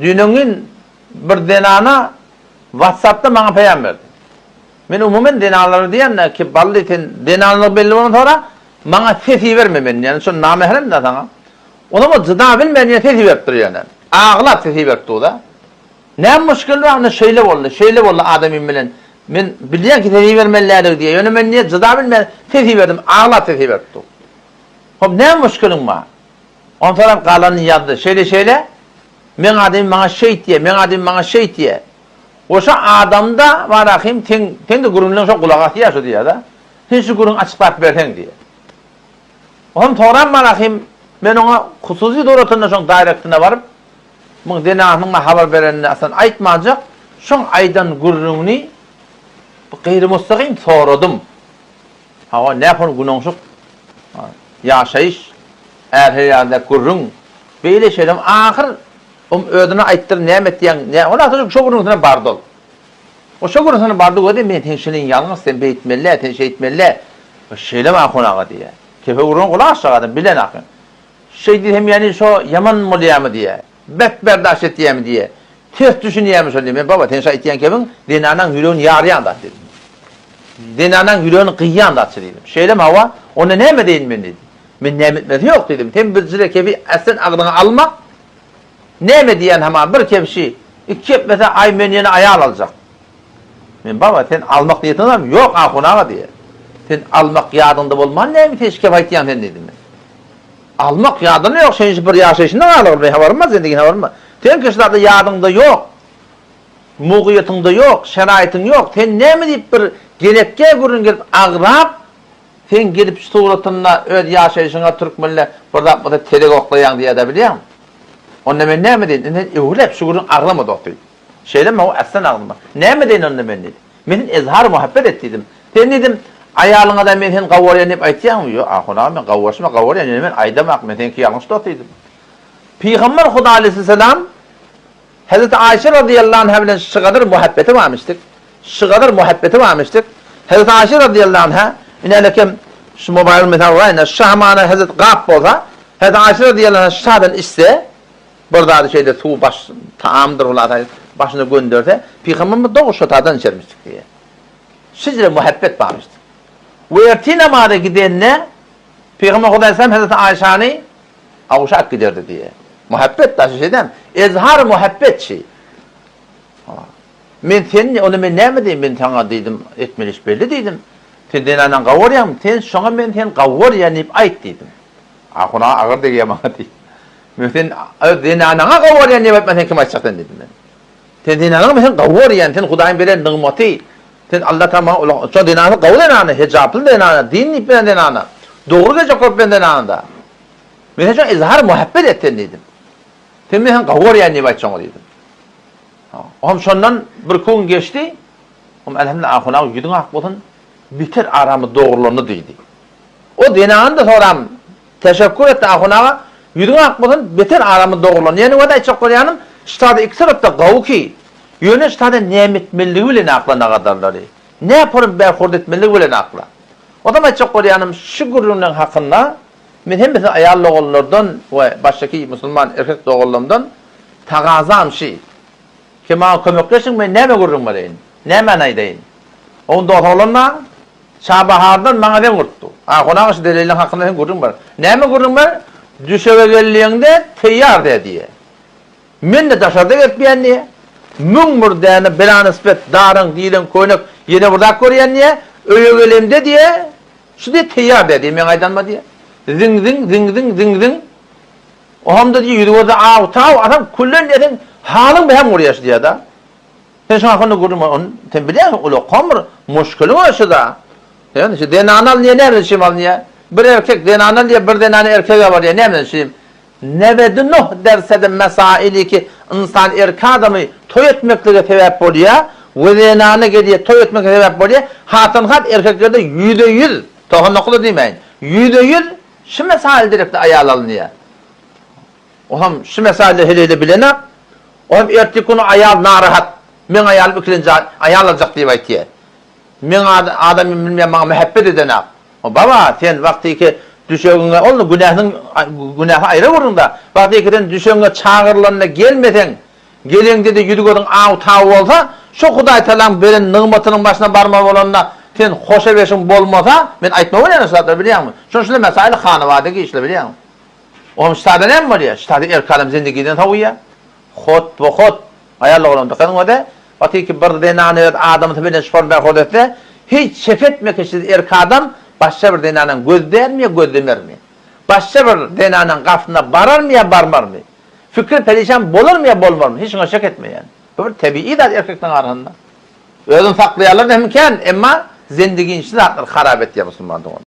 Dününün bir denana WhatsApp'ta bana peyam verdi. Men umumen denaları diyen ki balli ten denalı belli olan sonra bana sesi verme men yani son namahrem da sana. Ona mı zıda bilmeyen ya sesi verdir yani. Ağla sesi verdi o da. Ne müşkül var ne şöyle oldu, şöyle oldu adamın bilen. Men biliyen ki sesi vermeliler diye. Yani men niye zıda bilmeyen sesi verdim, ağla sesi verdi. Hop ne müşkülün var? On taraf kalanın yazdı. Şöyle şöyle. Men adım bana şey diye, men adım bana şey diye. Oşa adamda var akim ten ten de gurunlan şo kulağa ihtiyaç diye da. Sen şu gurun açıp bak versen diye. On toran var akim men ona hususi doğrultuda şo direktine varıp Mun denahının haber verenine asan aytmacak. Şon aydan gurrunu gayri mustaqim soradım. Ha ne yapın gunonşuk? Yaşayış er gurrun. Böyle şeyler ahir um ödüne ayttır nimet diyen ne ona atacak şu gurrun bardol. O şu gurrun sana bardı öde men tenşinin yalnız sen beytmelle ten etmelle. O şeyle ma konağa diye. Kefe gurrun kulağı aşağıdan bilen akın. Şey diyeyim yani şu yaman mı diye. bet berdaş etiyem diye. Ters düşünüyem söyleyeyim. Ben baba tenşa etiyen kevin dinanan yüreğini yarıyan da dedim. Dinanan yüreğini kıyyan da dedim. Şeylem hava ona ne mi deyin ben dedim. Ben ne etmedi yok dedim. Tem bir zile kevi esen ağdına alma. Ne mi diyen hemen bir kevşi iki mesela ay meniyene ayal alacak. Ben baba sen almak niyetin var mı? Yok ahuna diye. Sen almak yadında olman ne mi teşkif etiyen sen dedim ben. almak yadını yok. Sen bir yaşayışından alır. Ne var mı? Zendigi ne var mı? Sen kışlarda yadında yok. Muğiyetinde yok. Şeraitin yok. Sen ne mi deyip bir gelepke gurun gelip ağrap sen gelip suratına öd yaşayışına Türkmenle burada burada terek oklayan diye de biliyor musun? Onda men ne mi dedin? Ne öyle şu gurun ağlama doktor. Şeyle mi o aslan ağlama. Ne mi dedin onda men izhar muhabbet ettiydim. Sen dedim ayalına da men sen gavoriyan hep aytyan yo ahuna men gavoriyan yani men aydamak men sen ki yanlış tutuydım. Peygamber Huda aleyhisselam Hazreti Ayşe radıyallahu anha bilen şu kadar muhabbeti varmıştık. Şu kadar muhabbeti varmıştık. Hazreti Ayşe radıyallahu anha inelekem şu mübarek mesela var şahmana Hazreti Gab bolsa Hazreti Ayşe radıyallahu anha şaben iste burada şeyde su baş taamdır ular başını gönderse Peygamber doğu şotadan içermiştik diye. Sizce muhabbet varmıştı. Ve erti namada gidenle Peygamber Huda Aleyhisselam Hazreti Ayşe'ni avuşak giderdi diye. Muhabbet taşı şeyden. Ezhar muhabbet şey. Men sen onu men ne mi diyeyim ben sana dedim etmeliş belli dedim. Sen denanan gavoriyam sen şoňa men sen gavoriyam deyip ayt dedim. Ahuna ağır diye bana deyip. Denanana gavoriyam deyip ben sen kim aytsaktın dedim ben. Sen denanana sen gavoriyam sen Hudaýyň beren nigmaty. Sen Allah tamam ulan şu denana gavoriyam hicaplı denana din ipen denana. Doğru gece kopen denana da. Men sen izhar muhabbet ettin dedim. Sen men gavoriyam deyip aytsaň dedim. Om şondan bir gün geçti. Om elhamdülillah ahuna yudun ak bolun biter aramı doğrulunu deydi. O denan da soram teşekkür etti ahuna yudun ak bolun biter aramı doğrulunu. Yani o da çok koyanım ştada iki tarafta gavu ki yöne ştada nimet milli bilen aklına kadarları. Ne yaparım ben hurdet milli bilen akla. O da çok koyanım şu gurunun hakkında men hem mesela ayarlı oğullardan ve baştaki Müslüman erkek oğullardan tagazam şey Kema kömekleşin men näme gurrun barayn? Näme naýdayn? Onda oğlanma Şabahardan bana ben gurttu. Ha konaş delilin hakkında sen gurrun bar. Näme gurrun bar? Düşeve gelliğinde teyyar de diye. Men de taşarda getmeyen niye? Mün murdağını bela nispet darın, dilin, koynak yine burada koruyan niye? Öyle gelimde diye şu diye teyyar de diye men aydanma diye. Zing zing zing zing zing zing O hamda diye yürü orada av tav adam kullen dedin halın behem uğrayaş diye da. Sen şu hakkında gurma on sen biliyor musun? Ulu kamr muşkulu var şu da. Yani şu denanal niye şimdi al niye? Bir erkek denanal diye bir denane erkeğe var ya ne mi şimdi? Nevedü nuh derse de mesaili ki insan erkek adamı toy etmekle sebep oluyor. Ve denane geliyor toy etmekle sebep oluyor. Hatın hat erkeklerde yüzde yüz tohunluklu demeyin. Yüzde yüz şu mesail direkt ayal alınıyor. Oham şu mesele hele bilene. Oham erti kunu ayal narahat. Men ayal bikilince ayal alacak diye aytiye. Men adam bilmem bana muhabbet edene. Baba sen vakti ki düşögüne oldu günahın günahı ayrı vurun da vakti ki sen düşögüne çağırlarına gelmesen Gelen dedi yüdügörün ağı tağı olsa, şu Huday talan beren nığmatının başına barma olanına sen hoşa beşin bolmasa, men öyle nasıl biliyor musun? Şunu şunu mesail hanavadaki işle biliyor musun? Oğlum ştada ne mi var ya? Ştada erkalım zindagiden tavu ya. Hot bu hot. Ayarlı olan da kadın o da. Batı ki bir denanı adam tabi şifon ver hodette. Hiç şefetmek için erk adam başka bir denanın göz der mi göz demer mi? Başka bir denanın kafına barar mı ya barmar mı? Fikir perişan bolur mu ya bolmar mı? Hiç ona şek etme yani. Bu bir tabii da erkekten arasında. Özün saklayarlar da imkan ama zindigin içinde akıl harap et ya Müslümanın.